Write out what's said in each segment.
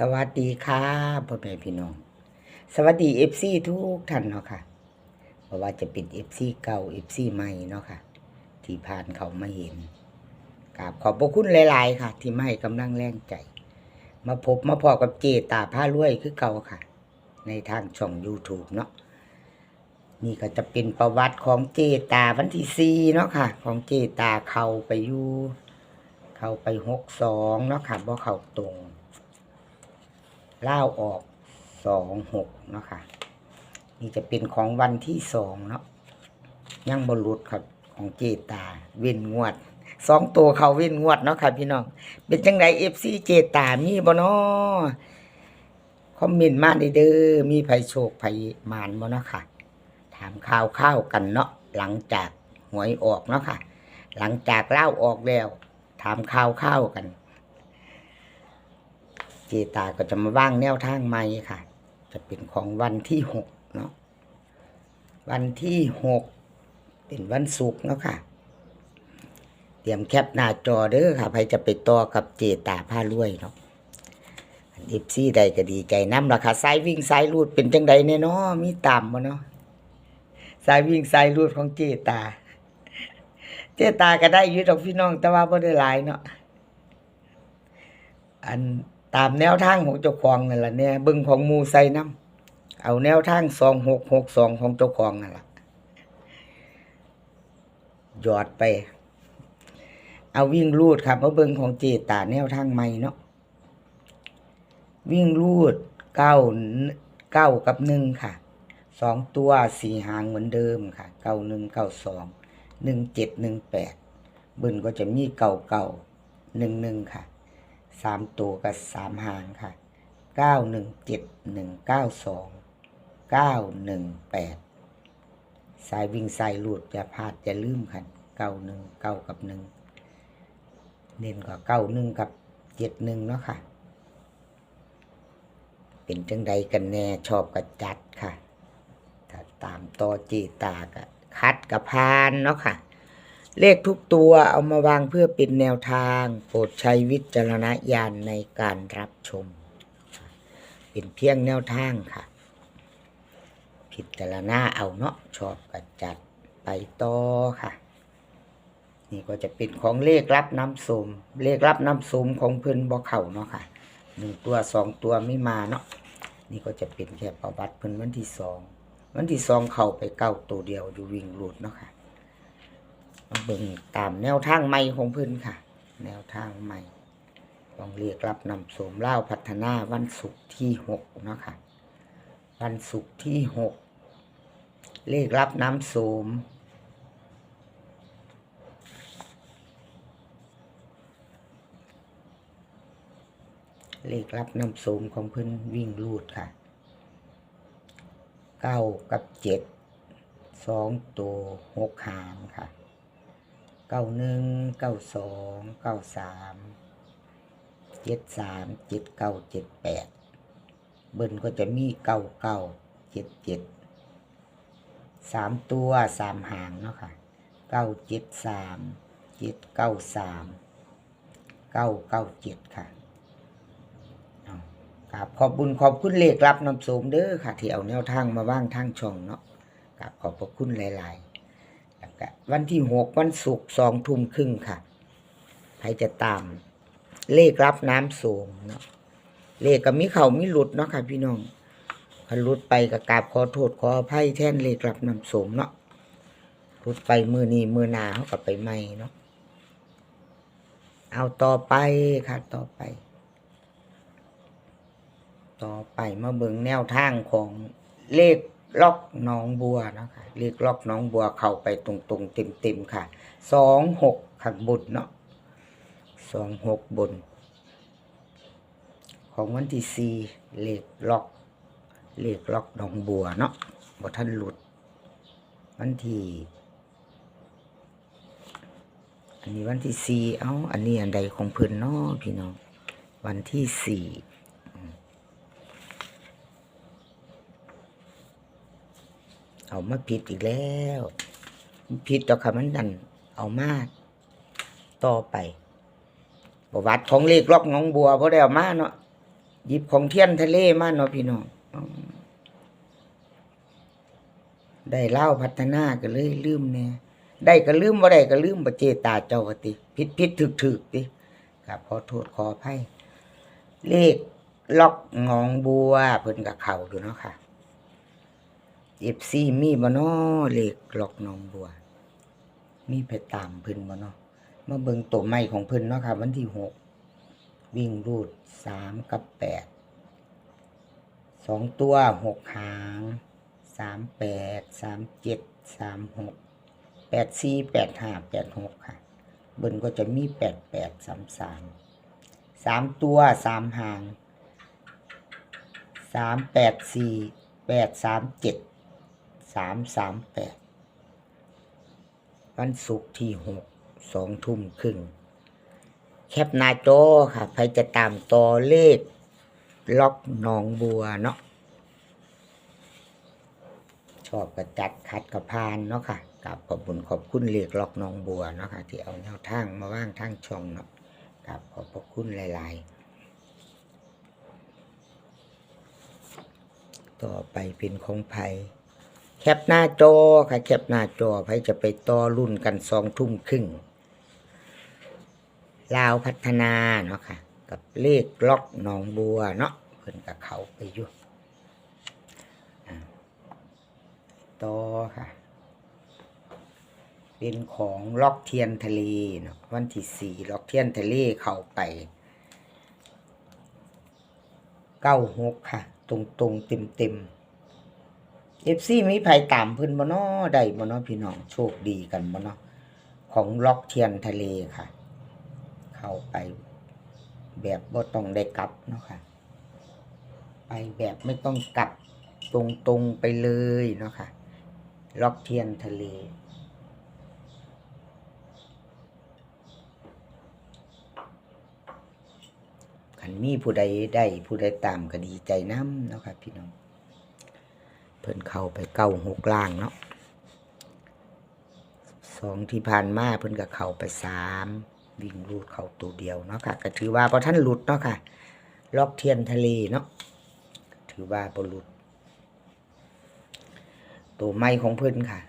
สวัสดีค่ะพ่อแม่พี่น้อง สวัสดีเอฟซีทุกท่านเนาะค่ะเพราะว่าจะเป็นเอฟซีเก่าเอฟซีใหม่เนาะค่ะ ที่ผ่านเขามาเห็นกราบขอบพระคุณหลายๆ ค่ะ ที่มาให้กำลังแรงใจ มาพบมาพอกับเจตาผ้ารวยคือเก่าค่ะ ในทางช่อง YouTube เนาะนี่ก็จะเป็นประวัติของเจตาวันที่สี่เนาะค่ะ ของเจตาเขาไปอยู่เขาไปหกสองเนาะค่ะเพราะเขาตรง ล่าวออกสองหกเนาะค่ะ นี่จะเป็นของวันที่สองเนาะยังบรุษครับของเจตา เว้นงวดสองตัวเขาเว้นงวดเนาะค่ะพี่น้อง เป็นจังไดเอฟซีเจตามีบ่เนาะคอมเมนต์มาได้เด้อมีไผโชคไผมานบ่เนาะค่ะ ถามข่าวข้าวกันเนาะหลังจากหวยออกเนาะค่ะ หลังจากเล่าออกแล้ว ถามข่าวข้าวกัน เจตาก็จะมาว่างแนวทางใหม่ค่ะ จะเป็นของวันที่หกเนาะวันที่หกเป็นวันศุกร์เนาะค่ะ เตรียมแคปหน้าจอเด้อค่ะใครจะไปต่อกับเจตาผ้ารวยเนาะเอฟซีใดก็ดีใจน้ำราคาสายวิ่งสายรูดเป็นจังใดเนี่ยเนาะมีตามบ่เนาะสายวิ่งสายรูดของเจตา เจตาก็ได้อยืดอกพี่น้องแต่ว่าบ่ได้หลายเนาะอัน ตามแนวทางของเจ้าของนั่นแหละเนี่ยเบิ่งของมูใส่น้ำเอาแนวทางสองหกหกสองของเจ้าของนั่นแหละหยอดไป เอาวิ่งรูดครับมาเบิงของเจตาแนวทางใหม่เนาะวิ่งรูดเก้าเก้ากับหนึ่งค่ะสองตัวสี่หางเหมือนเดิมค่ะเก้าหนึ่งเก้าสองหนึ่งเจ็ดหนึ่งแปดเบิ่นก็จะมีเก้าเก้าหนึ่งหนึ่งค่ะ สามตัวกับสามหางค่ะเก้าหนึ่งเจ็ดหนึ่งเก้าสองเก้าหนึ่งแปดสายวิ่งสายหลุดอย่าพลาดอย่าลืมค่ะเก้าหนึ่งเก้ากับหนึ่งเน้นกว่าเก้าหนึ่งกับเจ็ดหนึ่งเนาะค่ะ เป็นจังใดกันแน่ชอบกับจัดค่ะ ถ้าตามต่อจีตากับคัดกับพานเนาะค่ะ เลขทุกตัวเอามาวางเพื่อเป็นแนวทาง โปรดใช้วิจารณญาณในการรับชม เป็นเพียงแนวทางค่ะพิดจารณาเอาเนาะชอบกัจัดไปต่อค่ะ นี่ก็จะเป็นของเลขรับน้ำสมเลขรับน้ำสมของเพื่อนบ่เข่าเนาะค่ะหนึ่งตัวสองตัวไม่มาเนาะนี่ก็จะเป็นแค่ประวัติเพิ่นวันที่สองวันที่สองเข้าไปเก้าตัวเดียวอยู่วิ่งหลุดเนาะค่ะ เบิ่งตามแนวทางใหม่ของเพิ่นค่ะ แนวทางใหม่ต้องเรียกรับนำสมเล่าพัฒนาวันศุกร์ที่หกเนาะค่ะวันศุกร์ที่หกเลขรับน้ำโสมเลขรับน้ำโสมของเพิ่นวิ่งรูดค่ะเก้ากับเจ็ดสองตัวหกหางค่ะ ก้าหนึ่งเก้าสองเก้าสามเจ็ดสามเจ็ดเก้าเจ็ดแปดเบิ้ลก็จะมีเก้าเก้าเจ็ดเจ็ดสามตัวสามหางเนาะค่ะเก้าเจ็ดสามเจ็ดเก้าสามเก้าเก้าเจ็ดค่ะครับขอบบุญขอบคุณเลขรับนำโสมเด้อค่ะที่เอาแนวทางมาว่างทางช่องเนาะกับขอบพระคุณหลาย ๆ วันที่หกวันศุกร์สองทุ่มครึ่งค่ะใครจะตาม เลขรับน้ำสูงเนาะเลขก็มีเขามีหลุดเนาะค่ะ พี่น้องคันหลุดไปก็กราบขอโทษขออภัยแทนเลขรับน้ำสูงเนาะหลุดไปมือนี้มือหนาเขาก็ไปใหม่เนาะเอาต่อไปค่ะต่อไป ต่อไปมาเบิ่งแนวทางของเลข ล็อกน้องบัวนะคะเลขล็อกน้องบัวเข้าไปตรงๆเต็มๆค่ะสองหกขังบนเนาะสองหกบน ของวันที่สี่เลขล็อกเลขล็อกน้องบัวเนาะบ่ท่านหลุด วันที่อันนี้วันที่สี่เอ้า อันนี้อันใดของเพิ่อนเนาะพี่น้อง วันที่สี่อืม เอามาผิดอีกแล้วผิดต่อคำมันดันเอามาต่อไปประวัติของเลขล็อกน้องบัวเพราะได้เอามาเนาะหยิบของเทียนทะเลมาเนาะพี่น้องได้เล่าพัฒนาก็เลยลืมแน่ได้ก็ลืมบ่าได้ก็ลืมบ่เจตาเจ้าว่าติผิดผิดถึกถึกติครับขอโทษขออภัยเลขล็อกหนองบัวเพิ่นกับเขาอยู่เนาะค่ะ FC มีบ่นาะเลขล็อกนองบัว มีไปตามเพิ่นบ่นาะมาเบิ่งตัวใหม่ของเพิ่นเนาะค่ะ วันที่หกวิ่งรูดสามกับแปดสองตัวหกหางสามแปดสามเจ็ดสามหกแปดสี่แปดห้าแปดหกค่ะ เบิ่นก็จะมีแปดแปดสามสามสามตัวสามหางสามแปดสี่แปดสามเจ็ด สามสามแปดวันศุกร์ที่หกสองทุ่มครึ่งแคปหน้าจอค่ะใครจะตามต่อเลข ล็อกหนองบัวเนาะชอบกระจัดคัดกระพานเนาะค่ะกับขอบคุณขอบคุณเลขล็อกหนองบัวเนาะค่ะ ที่เอาแนวทางมาว่างทางช่องเนาะกับขอบพระคุณหลาย ๆต่อไปเป็นของไผ แคปหน้าจอค่ะแคปหน้าจอไผจะไปต่อรุ่นกันสองทุ่มครึ่งลาวพัฒนาเนาะค่ะ กับเลขล็อกหนองบัวเนาะเพิ่นกับเขาไปอยู่ต่อค่ะ เป็นของล็อกเทียนทะเลเนาะวันที่สี่ล็อกเทียนทะเลเข้าไปเก้าหกค่ะ ตรงตรงๆเต็มเต็มๆ เอฟซีมีภัยตามเพิ่นบ่น้อได้บ่น้อพี่น้องโชคดีกันบ่น้อของล็อกเทียนทะเลค่ะ เข้าไปแบบบ่ต้องได้กลับเนาะค่ะ ไปแบบไม่ต้องกลับตรงๆไปเลยเนาะค่ะ ล็อกเทียนทะเลคันมีผู้ใดได้ผู้ใดตามก็ดีใจน้ำเนาะค่ะพี่น้อง เพิ่นเข้าไปเก้าหกล่างเนาะสองที่ผ่านมาเพิ่นก็เข้าไปสามวิ่งรูดเข้าตัวเดียวเนาะค่ะก็ถือว่าพอท่านหลุดเนาะค่ะล็อกเทียนทะเลเนาะถือว่าบ่หลุด ตัวไม้ของเพิ่นค่ะ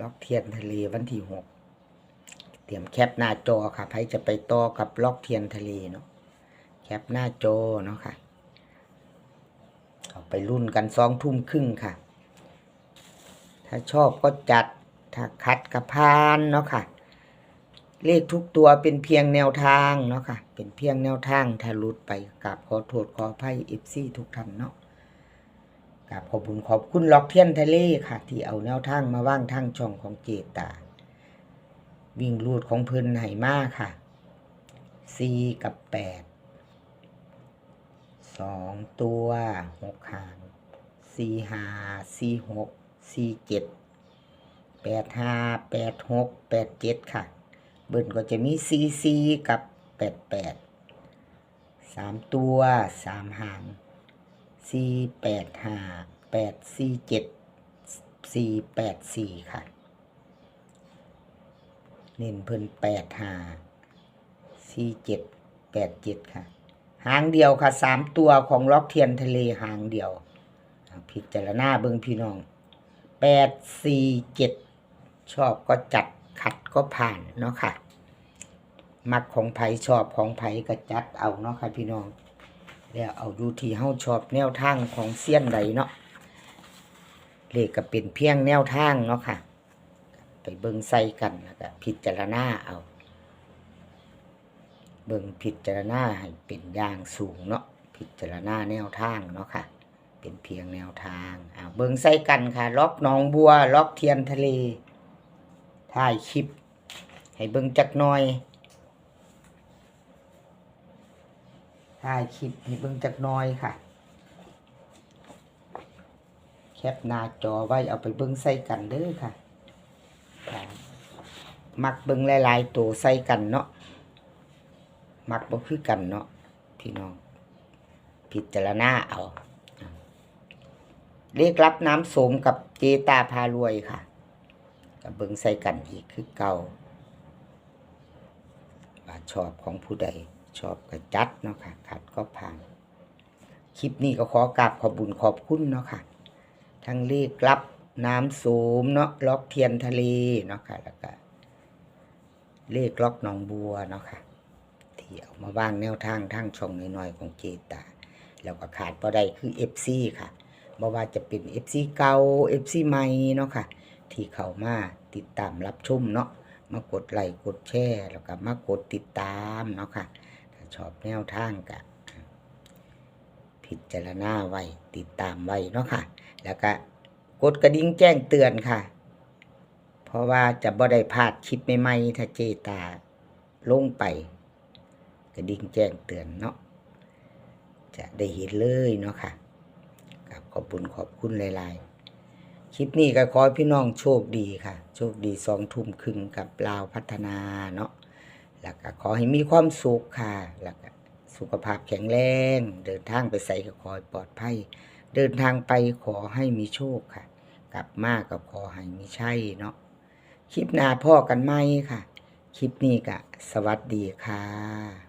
ล็อกเทียนทะเลวันที่หกเตรียมแคปหน้าจอค่ะใครจะไปต่อกับล็อกเทียนทะเลเนาะแคปหน้าจอเนาะค่ะเอาไปรุ่นกันสองทุ่มครึ่งค่ะ ถ้าชอบก็จัด ถ้าคัดกระพานเนาะค่ะ เลขทุกตัวเป็นเพียงแนวทางเนาะค่ะ เป็นเพียงแนวทาง ถ้าหลุดไปกราบขอโทษขออภัยเอฟซีทุกท่านเนาะกราบขอบคุณขอบคุณล็อกเทียนทะเลค่ะ ที่เอาแนวทางมาว่างทางช่องของเจตา วิ่งรูดของเพิ่นไหมาค่ะสี่กับแปดสองตัวหกหางสี่หาสี่หก สี่เจ็ดแปดห้าแปดหกแปดเจ็ดค่ะ เบิ้ลก็จะมีสี่สี่กับแปดแปดสามตัวสามหางสี่แปดห้าแปดสี่เจ็ดสี่แปดสี่ค่ะ เน้นเพิ่นแปดห้าสี่เจ็ดแปดเจ็ดค่ะ หางเดียวค่ะสามตัวของล็อกเทียนทะเลหางเดียว พิจารณาเบิ่งพี่น้อง แปดสี่เจ็ดชอบก็จัดขัดก็ผ่านเนาะค่ะ มักของไผชอบของไผก็จัดเอาเนาะค่ะพี่น้อง แล้วเอาดูที่เฮาชอบแนวทางของเสี้ยนใดเนาะเลขก็เป็นเพียงแนวทางเนาะค่ะ ไปเบิ่งใส่กันแล้วก็พิจารณาเอา เบิ่งพิจารณาให้เป็นอย่างสูงเนาะพิจารณาแนวทางเนาะค่ะ เป็นเพียงแนวทางอ่าเบิ่งใส่กันค่ะ ล็อกหนองบัว ล็อกเทียนทะเลถ่ายคลิป ให้เบิ่งจักหน่อยถ่ายคลิปให้เบิ่งจักหน่อยค่ะ แคปหน้าจอไว้เอาไปเบิ่งใส่กันเด้อค่ะค่ะมักเบิ่งหลายๆตัวใส่กันเนาะมักบ่คือกันเนาะพี่น้อง พิจารณาเอา เรียกรับน้ำโสมกับเจตาพารวยค่ะกับเบิงใส่กันอีกคือเก่าว่าชอบของผู้ใดชอบก็จัดเนาะค่ะขัดก็ผ่านคลิปนี้ก็ขอกราบขอบุญขอบคุณเนาะค่ะ ทั้งเลขลับน้ำสมเนาะล็อกเทียนทะเลเนาะค่ะแล้วก็เลขล็อกหนองบัวเนาะค่ะที่เอามาว่างแนวทางทางช่องน้อยๆของเจตาแล้วก็ขาดบ่ได้คือ FC ค่ะ บ่ว่าจะเป็น FC เก่า FC ใหม่เนาะค่ะ ที่เข้ามาติดตามรับชมเนาะมากดไลค์กดแชร์แล้วก็มากดติดตามเนาะค่ะถ้าชอบแนวทางก็พิจารณาไว้ติดตามไว้เนาะค่ะ แล้วก็กดกระดิ่งแจ้งเตือนค่ะ เพราะว่าจะบ่ได้พลาดคลิปใหม่ๆถ้าเจตาลงไป กระดิ่งแจ้งเตือนเนาะจะได้เห็นเลยเนาะค่ะ กับขอบคุณขอบคุณหลาย ๆ คลิปนี้ก็ขอพี่น้องโชคดีค่ะ โชคดีสองทุ่มครึ่งกับลาวพัฒนาเนาะแล้วก็ขอให้มีความสุขค่ะแล้วก็สุขภาพแข็งแรง เดินทางไปใส่ก็ขอให้ปลอดภัย เดินทางไปขอให้มีโชคค่ะ กลับมาก็ขอให้มีใช่เนาะคลิปหน้าพ่อกันไหมค่ะ คลิปนี้ก็สวัสดีค่ะ